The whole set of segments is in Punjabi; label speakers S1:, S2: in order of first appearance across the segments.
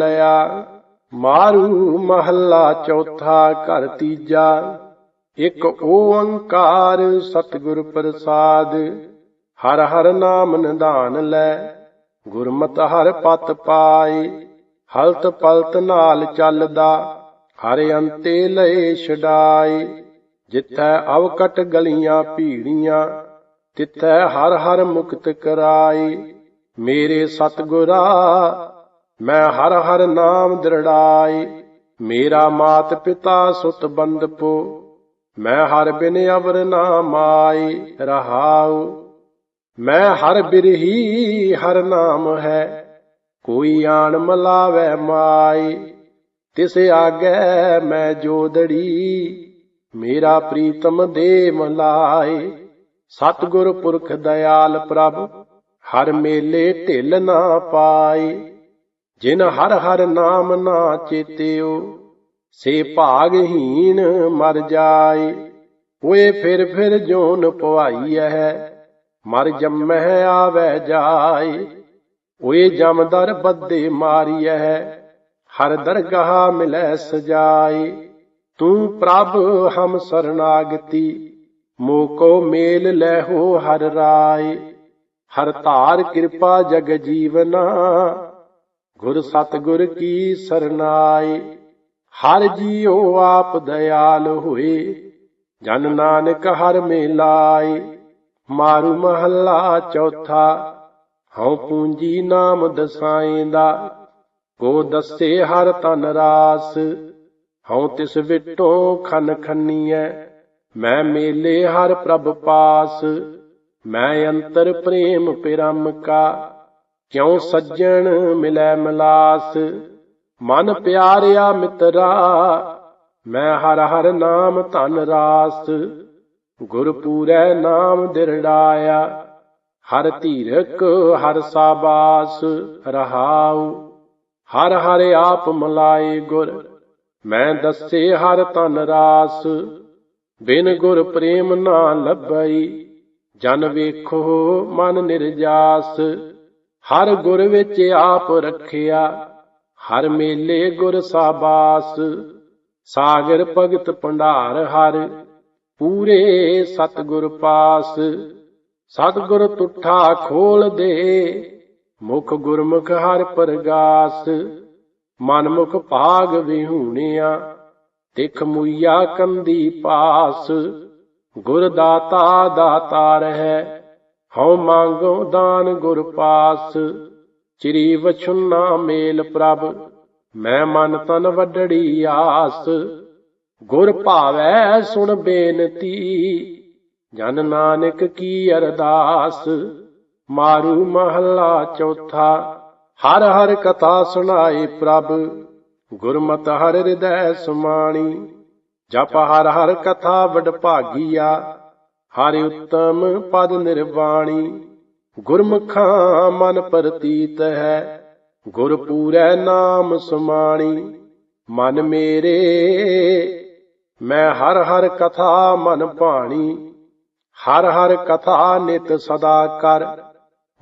S1: ਲਿਆ। ਮਾਰੂ ਮਹੱਲਾ ਚੌਥਾ ਘਰ ਤੀਜਾ। ਇੱਕ ਓੰਕਾਰ ਸਤਿਗੁਰ ਪ੍ਰਸਾਦ। ਹਰ ਹਰ ਨਾਮ ਨਿਧਾਨ ਲੈ। ਗੁਰਮਤ ਹਰ ਪਤ ਪਾਏ। ਹਲਤ ਪਲਤ ਨਾਲ ਚੱਲਦਾ। ਹਰ ਅੰਤੇ ਲਏ ਛਡਾਏ। ਜਿੱਥੈ ਅਵਕਟ ਗਲੀਆਂ ਭੀੜੀਆਂ, ਤਿੱਥੈ ਹਰ ਹਰ ਮੁਕਤ ਕਰਾਏ। ਮੇਰੇ ਸਤਿਗੁਰਾ ਮੈਂ ਹਰ ਹਰ ਨਾਮ ਦ੍ਰਿੜਾਏ ਮੇਰਾ ਮਾਤ ਪਿਤਾ ਸੁਤ ਬੰਦਪੋ। ਮੈਂ ਹਰ ਬਿਨ ਅਵਰ ਨਾ ਮਾਈ ਰਹਾਉ। ਮੈਂ ਹਰ ਬਿਰਹੀ ਹਰ ਨਾਮ ਹੈ। ਕੋਈ ਆਣ ਮਲਾਵੇ ਮਾਈ। ਤਿਸ ਆਗੇ ਮੈਂ ਜੋਦੜੀ ਮੇਰਾ ਪ੍ਰੀਤਮ ਦੇ ਮਲਾਏ ਸਤਿਗੁਰ ਪੁਰਖ ਦਇਆਲ ਪ੍ਰਭ। ਹਰ ਮੇਲੇ ਢਿੱਲ ਨਾ ਪਾਈ। ਜਿਨ ਹਰ ਹਰ ਨਾਮ ਨਾ ਚੇਤਿਓ, ਸੇ ਭਾਗਹੀਣ ਮਰ ਜਾਏ। ਓਏ ਫਿਰ ਫਿਰ ਜੋਨ ਪਵਾਈ ਹੈ ਮਰ ਜੰਮਹਿ ਆਵੇ ਜਾਏ। ਓਏ ਜਮਦਰ ਬੱਦੇ ਮਾਰੀ ਹੈ ਹਰ ਦਰਗਾਹ ਮਿਲੈ ਸਜਾਏ। ਤੂੰ ਪ੍ਰਭ ਹਮ ਸਰਨਾਗਤੀ ਮੋਕੋ ਮੇਲ ਲੈ ਹੋ ਹਰ ਰਾਏ। ਹਰ ਧਾਰ ਕਿਰਪਾ ਜਗ ਜੀਵਨਾ ਗੁਰ ਸਤਗੁਰ ਕੀ ਸਰਨਾਏ, ਹਰ ਜੀਉ ਆਪ ਦਇਆਲ ਹੋਏ, ਜਨ ਨਾਨਕ ਹਰ ਮੇਲਾਏ। ਮਾਰੂ ਮਹੱਲਾ ਚੌਥਾ, ਹਉ ਪੂੰਜੀ ਨਾਮ ਦਸਾਏ ਦਾ ਕੋ ਦੱਸੇ ਹਰ ਤਨ ਰਾਸ। ਹਉ ਤਿਸ ਵਿਟੋ ਖਨ ਖੰਨੀਐ, ਮੈਂ ਮੇਲੇ ਹਰ ਪ੍ਰਭ ਪਾਸ। ਮੈਂ ਅੰਤਰ ਪ੍ਰੇਮ ਪਿਰਮ ਕਾ ਕਿਉ ਸੱਜਣ ਮਿਲੈ ਮਲਾਸ? ਮਨ ਪਿਆਰਿਆ ਮਿਤਰਾ, ਮੈਂ ਹਰ ਹਰ ਨਾਮ ਧਨ ਰਾਸ। ਗੁਰ ਪੂਰੈ ਨਾਮ ਦਿਰੜਾਇਆ, ਹਰ ਧੀਰਕ ਹਰ ਸਾਬਾਸ ਰਹਾਉ। ਹਰ ਹਰ ਆਪ ਮਲਾਏ ਗੁਰ, ਮੈਂ ਦੱਸੇ ਹਰ ਤਨ ਰਾਸ। ਬਿਨ ਗੁਰ ਪ੍ਰੇਮ ਨਾ ਲੱਭਈ, ਜਨ ਵੇਖੋ ਮਨ ਨਿਰਜਾਸ। ਹਰ ਗੁਰ ਵਿੱਚ ਆਪ ਰੱਖਿਆ, ਹਰ ਮੇਲੇ ਗੁਰ ਸਾਬਾਸ। ਸਾਗਰ ਭਗਤ ਭੰਡਾਰ ਹਰ, ਪੂਰੇ ਸਤਗੁਰ ਪਾਸ। ਸਤਗੁਰ ਤੁਠਾ ਖੋਲ ਦੇ, ਮੁਖ ਗੁਰਮੁਖ ਹਰ ਪ੍ਰਗਾਸ। ਮਨਮੁਖ ਭਾਗ ਵਿਹੂਣਿਆ, ਤਿਖ ਮੁਈਆ ਕੰਦੀ ਪਾਸ। ਗੁਰ ਦਾਤਾ ਦਾਤਾਰ ਹੈ ਹਉ ਮੰਗੋ ਦਾਨ ਗੁਰ ਪਾਸ, ਚਿਰੀ ਵਛੁਨਾ ਮੇਲ ਪ੍ਰਭ, ਮੈਂ ਮਨ ਤਨ ਵੱਡੜੀ ਆਸ। ਗੁਰ ਭਾਵੈ ਸੁਣ ਬੇਨਤੀ, ਜਨ ਨਾਨਕ ਕੀ ਅਰਦਾਸ। ਮਾਰੂ ਮਹੱਲਾ ਚੌਥਾ, ਹਰ ਹਰ ਕਥਾ ਸੁਣਾਏ ਪ੍ਰਭ। ਗੁਰਮਤ ਹਰ ਹਿਰਦੈ ਸੁਮਾਣੀ, ਜਪ ਹਰ ਹਰ ਕਥਾ ਵਡ ਭਾਗੀਆ ਹਰ ਉਤਮ ਪਦ ਨਿਰਵਾਣੀ, ਗੁਰਮੁਖਾਂ ਮਨ ਪ੍ਰਤੀਤ ਹੈ, ਗੁਰ ਪੂਰੈ ਨਾਮ ਸੁਮਾਣੀ, ਮਨ ਮੇਰੇ, ਮੈਂ ਹਰ ਹਰ ਕਥਾ ਮਨ ਭਾਣੀ, ਹਰ ਹਰ ਕਥਾ ਨਿਤ ਸਦਾ ਕਰ,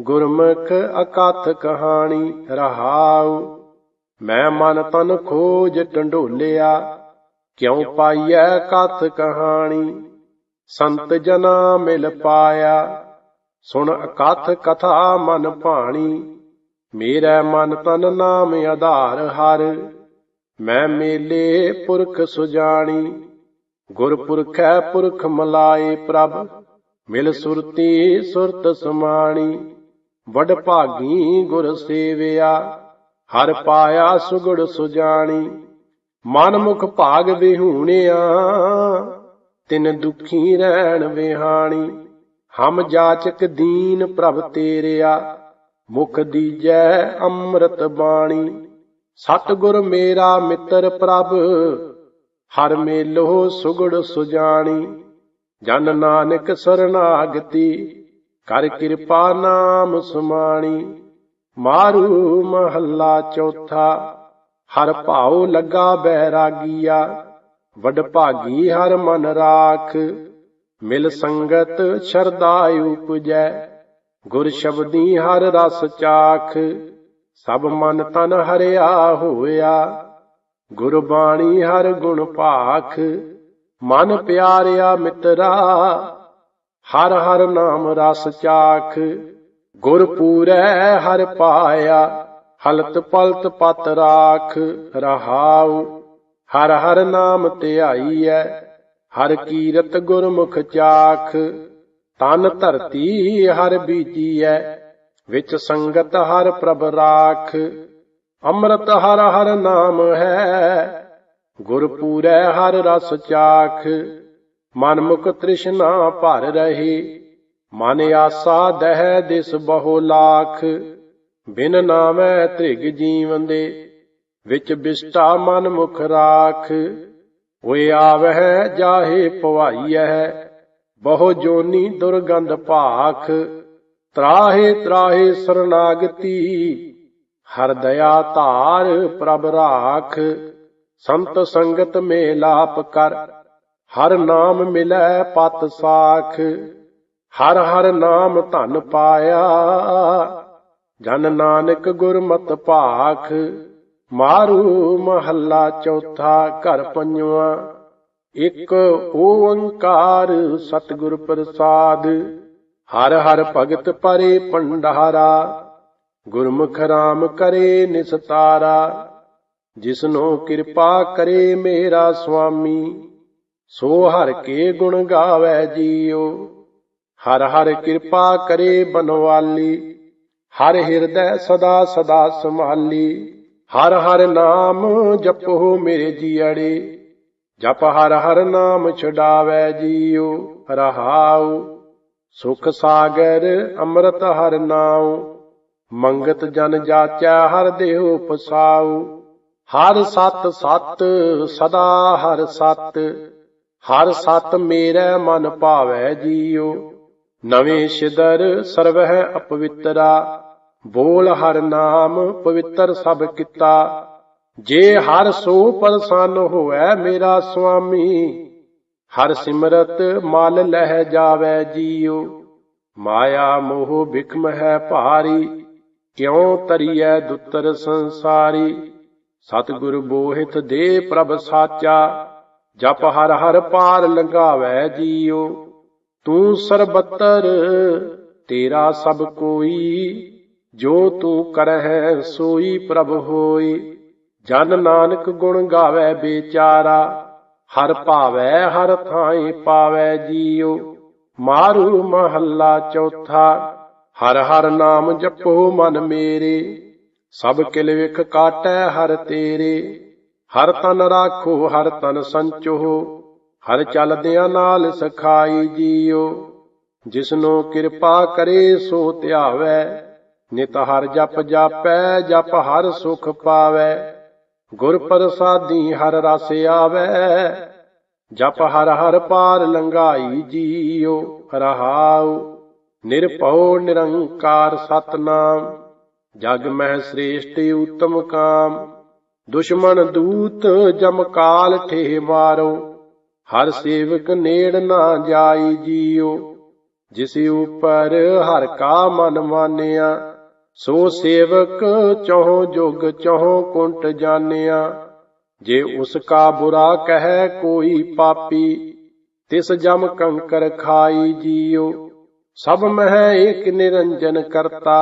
S1: ਗੁਰਮੁਖ ਅਕਥ ਕਹਾਣੀ ਰਹਾਉ, ਮੈਂ ਮਨ ਤਨ ਖੋਜ ਟੰਡੋਲਿਆ ਕਿਉ ਪਾਈਐ ਕਥ ਕਹਾਣੀ ਸੰਤ ਜਨਾ ਮਿਲ ਪਾਇਆ। ਸੁਣ ਅਕਥ ਕਥਾ ਮਨ ਭਾਣੀ। ਮੇਰਾ ਮਨ ਤਨ ਨਾਮ ਆਧਾਰ ਹਰ। ਮੈਂ ਮੇਲੇ ਪੁਰਖ ਸੁਜਾਣੀ। ਗੁਰਪੁਰਖੈ ਪੁਰਖ ਮਲਾਏ ਪ੍ਰਭ। ਮਿਲ ਸੁਰਤੀ ਸੁਰਤ ਸਮਾਣੀ। ਵਡ ਭਾਗੀ ਗੁਰ ਸੇਵਿਆ। ਹਰ ਪਾਇਆ ਸੁਗੜ ਸੁਜਾਣੀ। ਮਨ ਮੁਖ ਭਾਗ ਵਿਹੂਣਿਆ। ਤਿਨ ਦੁਖੀ ਰਹਿਣ ਵਿਹਾਣੀ, ਹਮ ਜਾਚਕ ਦੀਨ ਪ੍ਰਭ ਤੇਰਿਆ, ਮੁਖ ਦੀਜੈ ਅੰਮ੍ਰਿਤ ਬਾਣੀ। ਸਤਿਗੁਰ ਮੇਰਾ ਮਿੱਤਰ ਪ੍ਰਭ, ਹਰ ਮੇਲੋ ਸੁਗੜ ਸੁਜਾਣੀ। ਜਨ ਨਾਨਕ ਸਰਨਾਗਤੀ, ਕਰ ਕਿਰਪਾ ਨਾਮ ਸੁਮਾਣੀ। ਮਾਰੂ ਮਹੱਲਾ ਚੌਥਾ, ਹਰ ਭਾਉ ਲੱਗਾ ਬੈਰਾਗੀਆ ਵਡ ਭਾਗੀ ਹਰ ਮਨ ਰਾਖ, ਮਿਲ ਸੰਗਤ ਸ਼ਰਦਾ ਉਪਜੈ। ਗੁਰ ਸ਼ਬਦੀ ਹਰ ਰਸ ਚਾਖ, ਸਭ ਮਨ ਤਨ ਹਰਿਆ ਹੋਇਆ। ਗੁਰਬਾਣੀ ਹਰ ਗੁਣ ਭਾਖ, ਮਨ ਪਿਆਰਿਆ ਮਿੱਤਰਾ। ਹਰ ਹਰ ਨਾਮ ਰਸ ਚਾਖ, ਗੁਰ ਪੂਰੈ ਹਰ ਪਾਇਆ। ਹਲਤ ਪਲਤ ਪਤ ਰਾਖ ਰਹਾਉ। ਹਰ ਹਰ ਨਾਮ ਧਿਆਈਐ ਹਰ ਕੀਰਤ ਗੁਰਮੁਖ ਚਾਖ। ਤਨ ਧਰਤੀ ਹਰ ਬੀਜੀਐ, ਵਿੱਚ ਸੰਗਤ ਹਰ ਪ੍ਰਭ ਰਾਖ। ਅੰਮ੍ਰਿਤ ਹਰ ਹਰ ਨਾਮ ਹੈ, ਗੁਰਪੂਰੈ ਹਰ ਰਸ ਚਾਖ। ਮਨ ਮੁਖ ਤ੍ਰਿਸ਼ਨਾ ਭਰ ਰਹੇ, ਮਨ ਆਸਾ ਦਹਿ ਦਿਸ ਬਹੁ ਲਾਖ। ਬਿਨ ਨਾਮੈ ਤ੍ਰਿਗ ਜੀਵਨ ਦੇ ਵਿੱਚ ਬਿਸਟਾ ਮਨ ਮੁਖ ਰਾਖ। ਹੋਏ ਆਵਹਿ ਜਾਹੇ ਪਵਾਈਐ, ਬਹੁ ਜੋਨੀ ਦੁਰਗੰਧ ਭਾਖ। ਤਰਾਹੇ ਤਰਾਹੇ ਸਰਨਾਗਤੀ, ਹਰ ਦਇਆ ਧਾਰ ਪ੍ਰਭ ਰਾਖ। ਸੰਤ ਸੰਗਤ ਮੇਲਾਪ ਕਰ, ਹਰ ਨਾਮ ਮਿਲੈ ਪਤ ਸਾਖ। ਹਰ ਹਰ ਨਾਮ ਧਨ ਪਾਇਆ, ਜਨ ਨਾਨਕ ਗੁਰਮਤਿ ਭਾਖ। ਮਾਰੂ ਮਹੱਲਾ ਚੌਥਾ ਘਰ ਪੰਜਵਾ। ਇੱਕ ਓੰਕਾਰ ਸਤਿਗੁਰ ਪ੍ਰਸਾਦ। ਹਰ ਹਰ ਭਗਤ ਪਰੇ ਭੰਡਾਰਾ। ਗੁਰਮੁਖ ਰਾਮ ਕਰੇ ਨਿਸਤਾਰਾ। ਜਿਸਨੋ ਕਿਰਪਾ ਕਰੇ ਮੇਰਾ ਸੁਆਮੀ ਸੋ ਹਰ ਕੇ ਗੁਣ ਗਾਵੇ ਜੀਉ। ਹਰ ਹਰ ਕਿਰਪਾ ਕਰੇ ਬਨਵਾਲੀ। ਹਰ ਹਿਰਦੈ ਸਦਾ ਸਦਾ ਸੰਭਾਲੀ। ਹਰ ਹਰ ਨਾਮ ਜਪੋ ਮੇਰੇ ਜੀਅੜੇ, ਜਪ ਹਰ ਹਰ ਨਾਮ ਛਡਾਵੇ ਜੀਉ, ਰਹਾਉ। ਸੁਖ ਸਾਗਰ ਅੰਮ੍ਰਿਤ ਹਰ ਨਾਉ, ਮੰਗਤ ਜਨ ਜਾਚੈ ਹਰ ਦੇਹੁ ਪਸਾਉ ਹਰ ਸਤ ਸਤ ਸਦਾ ਹਰ ਸਤ ਹਰ ਸਤ ਮੇਰੇ ਮਨ ਭਾਵੈ ਜੀਉ। ਨਵੇਂ ਸਿਦਰ ਸਰਵਹਿ ਅਪਵਿੱਤਰਾ ਬੋਲ ਹਰ ਨਾਮ ਪਵਿੱਤਰ ਸਭ ਕੀਤਾ। ਜੇ ਹਰ ਸੋ ਪ੍ਰਸੰਨ ਹੋਵੇ ਮੇਰਾ ਸੁਆਮੀ, ਹਰ ਸਿਮਰਤ ਮਲ ਲਹਿ ਜਾਵੇ ਜੀਉ। ਮਾਇਆ ਮੋਹ ਬਿਖਮ ਹੈ ਭਾਰੀ, ਕਿਉ ਤਰੀਐ ਦੁੱਤਰ ਸੰਸਾਰੀ? ਸਤਿਗੁਰ ਬੋਹਿਤ ਦੇ ਪ੍ਰਭ ਸਾਚਾ, ਜਪ ਹਰ ਹਰ ਪਾਰ ਲੰਘਾਵੇ ਜੀਉ। ਤੂੰ ਸਰਬੱਤਰ, ਤੇਰਾ ਸਭ ਕੋਈ ਜੋ ਤੂੰ ਕਰਹਿ ਸੋਈ ਪ੍ਰਭ ਹੋਈ, ਜਨ ਨਾਨਕ ਗੁਣ ਗਾਵੇ ਬੇਚਾਰਾ, ਹਰ ਭਾਵੈ ਹਰ ਥਾਈ ਪਾਵੈ ਜੀਉ, ਮਾਰੂ ਮਹੱਲਾ ਚੌਥਾ, ਹਰ ਹਰ ਨਾਮ ਜਪੋ ਮਨ ਮੇਰੇ, ਸਭ ਕਿਲ ਵਿਖ ਕਾਟੈ ਹਰ ਤੇਰੇ, ਹਰ ਤਨ ਰਾਖੋ ਹਰ ਤਨ ਸੰਚੋ ਹਰ ਚਲਦਿਆਂ ਨਾਲ ਸਖਾਈ ਜੀਉ, ਜਿਸਨੋ ਕਿਰਪਾ ਕਰੇ ਸੋ ਧਿਆਵੈ ਨਿਤ ਹਰ ਜਪ ਜਾਪੈ, ਜਪ ਹਰ ਸੁਖ ਪਾਵੈ। ਗੁਰ ਪ੍ਰਸਾਦੀ ਹਰ ਰਸ ਆਵੈ। ਜਪ ਹਰ ਹਰ ਪਾਰ ਲੰਘਾਈ ਜੀਉ, ਰਹਾਉ। ਨਿਰਭਉ ਨਿਰੰਕਾਰ ਸਤਨਾਮ। ਜਗ ਮਹਿ ਸ੍ਰੇਸ਼ਟ ਉਤਮ ਕਾਮ। ਦੁਸ਼ਮਣ ਦੂਤ ਜਮ ਕਾਲ ਠੇ ਮਾਰੋ। ਹਰ ਸੇਵਕ ਨੇੜ ਨਾ ਜਾਈ ਜੀਉ। ਜਿਸ ਉਪਰ ਹਰ ਕਾ ਮਨ ਮਾਨਿਆ ਸੋ ਸੇਵਕ ਚਹੁ ਜੁਗ ਚਹੁ ਕੁੰਟ ਜਾਣਿਆ, ਜੇ ਉਸ ਕਾ ਬੁਰਾ ਕਹੈ ਕੋਈ ਪਾਪੀ, ਤਿਸ ਜਮ ਕੰਕਰ ਖਾਈ ਜੀਉ। ਸਭ ਮਹਿ ਏਕ ਨਿਰੰਜਨ ਕਰਤਾ,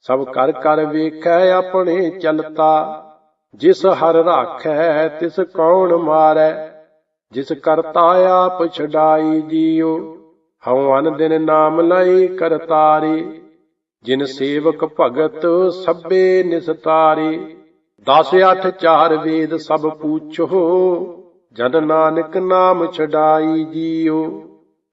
S1: ਸਭ ਕਰ ਕਰ ਵੇਖੈ ਆਪਣੇ ਚਲਤਾ। ਜਿਸ ਹਰ ਰਾਖੈ ਤਿਸ ਕੌਣ ਮਾਰੈ, ਜਿਸ ਕਰਤਾ ਆਪ ਛਡਾਈ ਜੀਉ। ਹਉ ਅਨ ਦਿਨ ਨਾਮ ਲਈ ਕਰਤਾਰੀ। ਜਿਨ ਸੇਵਕ ਭਗਤ ਸਭੇ ਨਿਸਤਾਰੇ ਦਸ ਅੱਠ ਚਾਰ ਵੇਦ ਸਭ ਪੂਛੋ, ਜਨ ਨਾਨਕ ਨਾਮ ਛਡਾਈ ਜੀਉ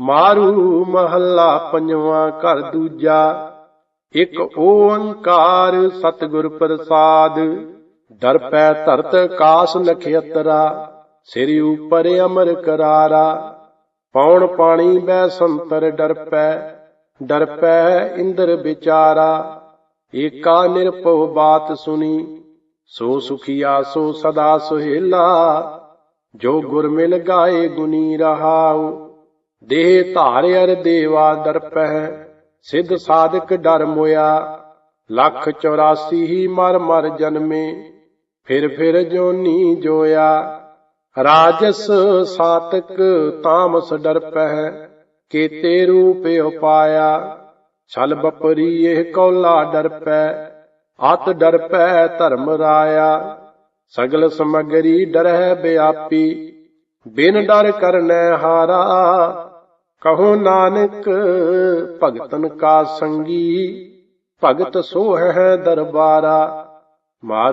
S1: ਮਾਰੂ ਮਹੱਲਾ ਪੰਜਵਾ ਘਰ ਦੂਜਾ, ਇੱਕ ਓੰਕਾਰ ਸਤਿਗੁਰ ਪ੍ਰਸਾਦ ਦਰਪੈ ਧਰਤ ਕਾਸ ਨਖੇਤਰਾ ਸਿਰ ਉਪਰ ਅਮਰ ਕਰਾਰਾ, ਪੌਣ ਪਾਣੀ ਬੈ ਸੰਤਰ ਡਰਪੈ ਡਰਪੈ ਇੰਦਰ ਵਿਚਾਰਾ, ਏਕਾ ਨਿਰਭਉ ਬਾਤ ਸੁਣੀ, ਸੋ ਸੁਖੀਆ ਸੋ ਸਦਾ ਸੁਹੇਲਾ, ਜੋ ਗੁਰ ਮਿਲ ਗਾਏ ਗੁਨੀ ਰਹਾਉ। ਦੇਹ ਧਾਰਿਅਰ ਦੇਵਾ ਦਰਪਹਿ ਸਿੱਧ ਸਾਧਕ ਡਰ ਮੋਇਆ, ਲੱਖ 84 ਹੀ ਮਰ ਮਰ ਜਨਮੇ, ਫਿਰ ਫਿਰ ਜੋਨੀ ਜੋਇਆ। ਰਾਜਸ ਸਾਤਕ ਤਾਮਸ ਡਰਪਹਿ ਕੀਤੇ ਰੂਪ ਉਪਾਇਆ, ਛਲ ਬਪਰੀ ਇਹ ਕੌਲਾ ਡਰਪੈ ਅਤ ਡਰਪੈ ਧਰਮ ਰਾਇਆ, ਸਗਲ ਸਮਗਰੀ ਡਰਹਿ ਬਿਆਪੀ, ਬਿਨ ਡਰ ਕਰਨੈ ਹਾਰਾ, ਕਹੋ ਨਾਨਕ ਭਗਤਨ ਕਾ ਸੰਗੀ, ਭਗਤ ਸੋਹ ਹੈ ਦਰਬਾਰਾ, ਮਾਰ